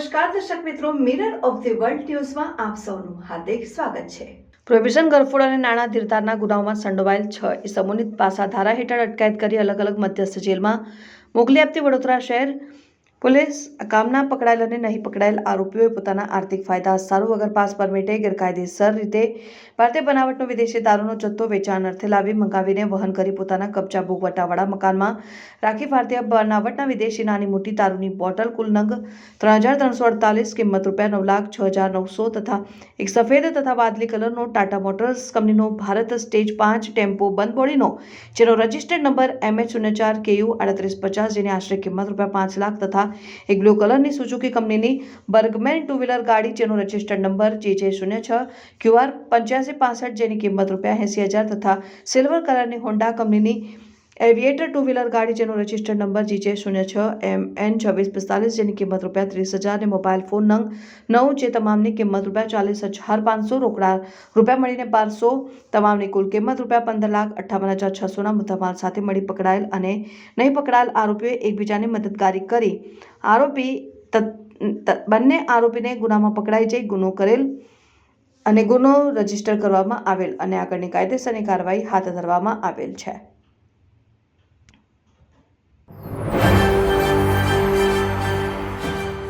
નમસ્કાર, દર્શક મિત્રો મિરર ઓફ ધી વર્લ્ડ ન્યૂઝમાં આપ સૌનું હાર્દિક સ્વાગત છે. પ્રોહિબિશન ગરફોડ અને નાણાં ધીરધારના ગુનાઓમાં સંડોવાયેલ છ ઇસમોની પાસા ધારા હેઠળ અટકાયત કરી અલગ અલગ મધ્યસ્થ જેલમાં મોકલી આપતી વડોદરા શહેર પોલીસ કામના પકડાયેલ અને નહીં પકડાયેલ આરોપીઓએ પોતાના આર્થિક ફાયદા સારું વગર પાસ પરમિટે ગેરકાયદેસર રીતે ભારતીય બનાવટનો વિદેશી દારૂનો જથ્થો વેચાણ અર્થે લાવી મંગાવીને વહન કરી પોતાના કબજા ભોગવટાવાળા મકાનમાં રાખી ભારતીય બનાવટના વિદેશી નાની મોટી દારૂની બોટલ કુલ નંગ ત્રણ હજાર ત્રણસો અડતાલીસ કિંમત રૂપિયા નવ લાખ છ હજાર નવસો તથા એક સફેદ તથા વાદળી કલરનો ટાટા મોટર્સ કંપનીનો ભારત સ્ટેજ પાંચ ટેમ્પો બંધ બોડીનો, જેનો રજિસ્ટર્ડ નંબર એમએચ શૂન્ય ચાર કેયુ આડત્રીસ પચાસ જેની આશરે કિંમત રૂપિયા પાંચ લાખ તથા એક બ્લુ કલરની સુઝુકી કંપનીની બર્ગમેન ટુ વ્હીલર ગાડી જેનો રજિસ્ટર્ડ નંબર જે જે શૂન્ય છ ક્યુઆર પંચ્યાસી પાસઠ જેની કિંમત રૂપિયા એંસી હજાર તથા સિલ્વર કલરની હોન્ડા કંપનીની એવિએટર ટુ વ્હીલર ગાડી જેનો રજિસ્ટર્ડ નંબર જીજે શૂન્ય છ, એમ એન છવ્વીસ પિસ્તાલીસ, જેની કિંમત રૂપિયા ત્રીસ હજાર અને મોબાઈલ ફોન નંગ નવ, જે તમામની કિંમત રૂપિયા ચાલીસ હજાર પાંચસો, રોકડા રૂપિયા મળીને બારસો, તમામની કુલ કિંમત રૂપિયા પંદર લાખ અઠ્ઠાવન હજાર છસોના મુદ્દામાલ સાથે મળી પકડાયેલ અને નહીં પકડાયેલ આરોપીઓએ એકબીજાની મદદગારી કરી. આરોપી બંને આરોપીને ગુનામાં પકડાઈ જઈ ગુનો કરેલ અને ગુનો રજિસ્ટર કરવામાં આવેલ અને આગળની કાયદેસરની કાર્યવાહી હાથ ધરવામાં આવેલ છે.